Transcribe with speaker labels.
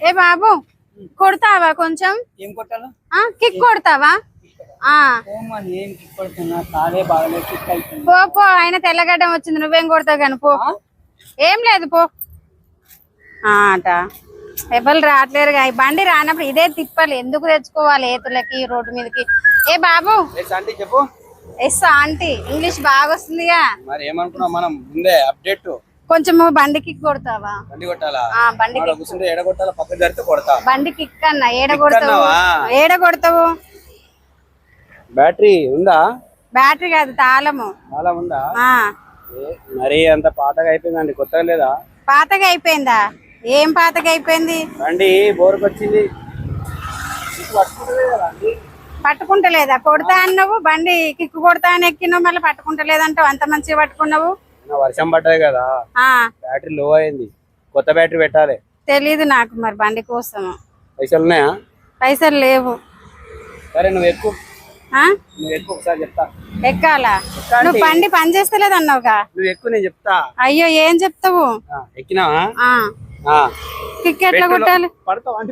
Speaker 1: ఏ బాబు కొడతావా కొంచెం?
Speaker 2: ఏం కొట్టాలా
Speaker 1: ఆ కిక్ కొడతావా? పో పో ఆయన తెల్లగడ్డం వచ్చింది నువ్వేం కొడతావు కానీ పో. ఏం లేదు పో. అట. ఎవరు రావట్లేరుగా ఈ బండి రానప్పుడు ఇదే తిప్పాలి. ఎందుకు తెచ్చుకోవాలి ఏతులకి రోడ్డు మీదకి? ఏ బాబు?
Speaker 2: చెప్పు.
Speaker 1: ఎస్ ఆంటీ ఇంగ్లీష్ బాగా వస్తుందిగా
Speaker 2: మరి ఏమనుకున్నాం మనం? ముందే అప్డేట్.
Speaker 1: కొంచెం బండికి కొడతావా?
Speaker 2: బండి కొట్టాలా? కూర్చుంటే ఎడ కొట్టాలా పక్క జరిగితే కొడతా.
Speaker 1: బండి కిక్ అన్న ఏడ కొడతావు? ఏడ
Speaker 2: బ్యాటరీ ఉందా?
Speaker 1: బ్యాటరీ కాదు తాళము.
Speaker 2: చాలా ఉందా? మరీ అంత పాతగా అయిపోయిందండి కొత్తగా లేదా?
Speaker 1: పాతగా అయిపోయిందా? ఏం పాతగా అయిపోయింది?
Speaker 2: బండి బోర్కి వచ్చింది నీకు పట్టుకుంటలేదు?
Speaker 1: కొడతా అన్నావు బండి కిక్కు కొడతా అని ఎక్కినావు మళ్ళీ పట్టుకుంటలేదంటావు. అంత మంచిగా పట్టుకున్నావు?
Speaker 2: వర్షం పడ్డది కదా.
Speaker 1: ఆ.
Speaker 2: బ్యాటరీ లో అయింది. కొత్త బ్యాటరీ పెట్టాలి.
Speaker 1: తెలీదు నాకు మరి బండి కోసము
Speaker 2: పైసలు ఉన్నాయా?
Speaker 1: పైసలు లేవు.
Speaker 2: సరే నువ్వు ఎక్కువ.
Speaker 1: ఎక్కాలా? నువ్వు బండి పని చేస్తలేదు అన్నావుగా?
Speaker 2: నువ్వు ఎక్కువ నేను చెప్తా.
Speaker 1: అయ్యో ఏం చెప్తావు?
Speaker 2: ఎక్కినావా?
Speaker 1: ఎట్లా కొట్టాలి.
Speaker 2: పడతావా?